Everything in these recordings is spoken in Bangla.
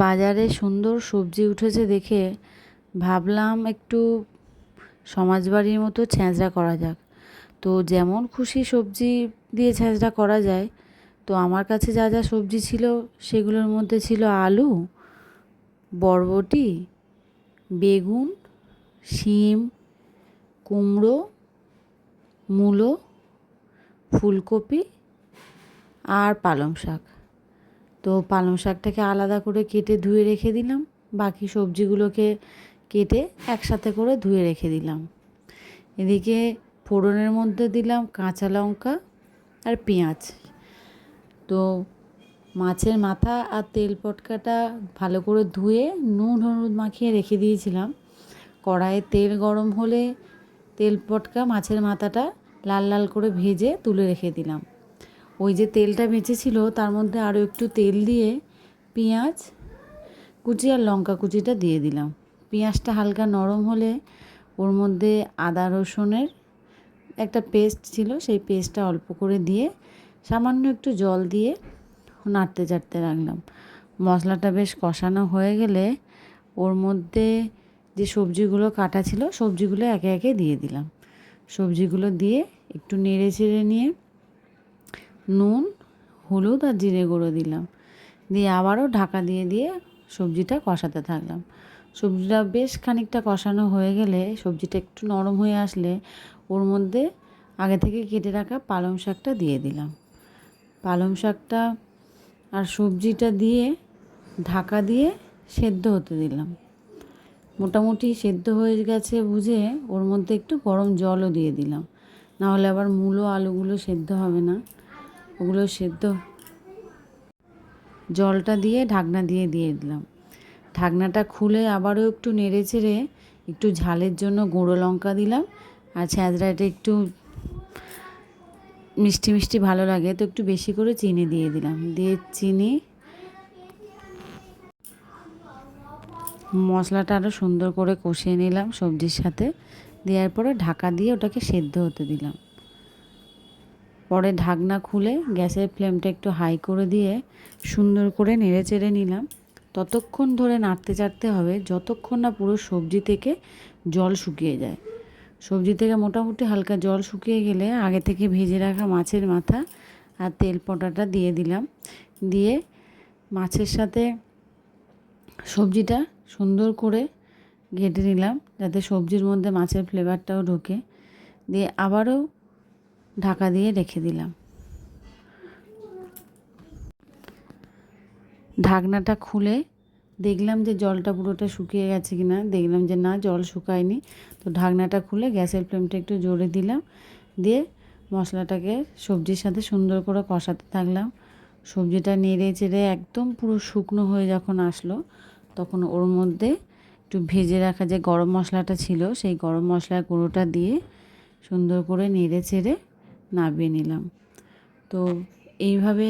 বাজারে সুন্দর সবজি উঠেছে দেখে ভাবলাম একটু সমাজবাড়ির মতো ছ্যাঁচড়া করা যাক। তো যেমন খুশি সবজি দিয়ে ছ্যাঁচড়া করা যায়, তো আমার কাছে যা যা সবজি ছিল সেগুলোর মধ্যে ছিল আলু, বরবটি, বেগুন, শিম, কুমড়ো, মূলো, ফুলকপি আর পালং শাক। তো পালং শাকটাকে আলাদা করে কেটে ধুয়ে রেখে দিলাম। বাকি সবজিগুলোকে কেটে একসাথে করে ধুয়ে রেখে দিলাম। এদিকে ফোড়নের মধ্যে দিলাম কাঁচা লঙ্কা আর পেঁয়াজ। তো মাছের মাথা আর তেল পটকাটা ভালো করে ধুয়ে নুন হলুদ মাখিয়ে রেখে দিয়েছিলাম। কড়াইয়ে তেল গরম হলে তেল পটকা মাছের মাথাটা লাল লাল করে ভেজে তুলে রেখে দিলাম। ওই যে তেলটা বেঁচেছিল, তার মধ্যে আরও একটু তেল দিয়ে পেঁয়াজ কুচি আর লঙ্কা কুচিটা দিয়ে দিলাম। পেঁয়াজটা হালকা নরম হলে ওর মধ্যে আদা রসুনের একটা পেস্ট ছিল, সেই পেস্টটা অল্প করে দিয়ে সামান্য একটু জল দিয়ে নাড়তে চাড়তে রাখলাম। মশলাটা বেশ কষানো হয়ে গেলে ওর মধ্যে যে সবজিগুলো কাটা ছিল, সবজিগুলো একে একে দিয়ে দিলাম। সবজিগুলো দিয়ে একটু নেড়ে চেড়ে নিয়ে নুন, হলুদ আর জিরে গুঁড়ো দিলাম। দিয়ে আবারও ঢাকা দিয়ে দিয়ে সবজিটা কষাতে থাকলাম। সবজিটা বেশ খানিকটা কষানো হয়ে গেলে সবজিটা একটু নরম হয়ে আসলে ওর মধ্যে আগে থেকে কেটে রাখা পালং শাকটা দিয়ে দিলাম। পালং শাকটা আর সবজিটা দিয়ে ঢাকা দিয়ে সেদ্ধ হতে দিলাম। মোটামুটি সেদ্ধ হয়ে গেছে বুঝে ওর মধ্যে একটু গরম জলও দিয়ে দিলাম। নাহলে আবার মূলো আলুগুলো সেদ্ধ হবে না। ওগুলো সেদ্ধ। জলটা দিয়ে ঢাকনা দিয়ে দিয়ে দিলাম। ঢাকনাটা খুলে আবারও একটু নেড়ে চেড়ে একটু ঝালের জন্য গুঁড়ো লঙ্কা দিলাম। আর ছ্যাঁচড়াটা একটু মিষ্টি মিষ্টি ভালো লাগে, তো একটু বেশি করে চিনি দিয়ে দিলাম। দিয়ে চিনি, মশলাটা আরও সুন্দর করে কষিয়ে নিলাম সবজির সাথে। দেওয়ার পরে ঢাকা দিয়ে ওটাকে সেদ্ধ হতে দিলাম। পরে ঢাকনা খুলে গ্যাসের ফ্লেমটা একটু হাই করে দিয়ে সুন্দর করে নেড়ে চেড়ে নিলাম। ততক্ষণ ধরে নাড়তে চাড়তে হবে, যতক্ষণ না পুরো সবজি থেকে জল শুকিয়ে যায়। সবজি থেকে মোটামুটি হালকা জল শুকিয়ে গেলে আগে থেকে ভেজে রাখা মাছের মাথা আর তেল পটাটা দিয়ে দিলাম। দিয়ে মাছের সাথে সবজিটা সুন্দর করে ঘেটে নিলাম, যাতে সবজির মধ্যে মাছের ফ্লেভারটাও ঢোকে। দিয়ে আবারও ঢাকা দিয়ে রেখে দিলাম। ঢাকনাটা খুলে দেখলাম যে জলটা পুরোটা শুকিয়ে গেছে কিনা, দেখলাম যে না, জল শুকায়নি। তো ঢাকনাটা খুলে গ্যাসের ফ্লেমটা একটু জোরে দিলাম। দিয়ে মশলাটাকে সবজির সাথে সুন্দর করে কষাতে থাকলাম। সবজিটা নেড়ে চেড়ে একদম পুরো শুকনো হয়ে যখন আসলো, তখন ওর মধ্যে একটু ভেজে রাখা যে গরম মশলাটা ছিল, সেই গরম মশলার গুঁড়োটা দিয়ে সুন্দর করে নেড়ে চেড়ে নামিয়ে নিলাম। তো এইভাবে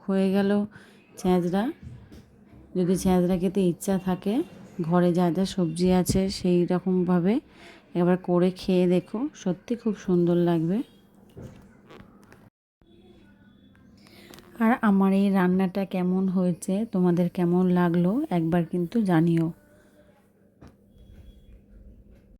হয়ে গেল ছ্যাঁচড়া যদি ছ্যাঁচড়া খেতে ইচ্ছা থাকে, ঘরে যা যা সবজি আছে সেই রকমভাবে একবার করে খেয়ে দেখো। সত্যি খুব সুন্দর লাগবে। আর আমার এই রান্নাটা কেমন হয়েছে, তোমাদের কেমন লাগল একবার কিন্তু জানিও।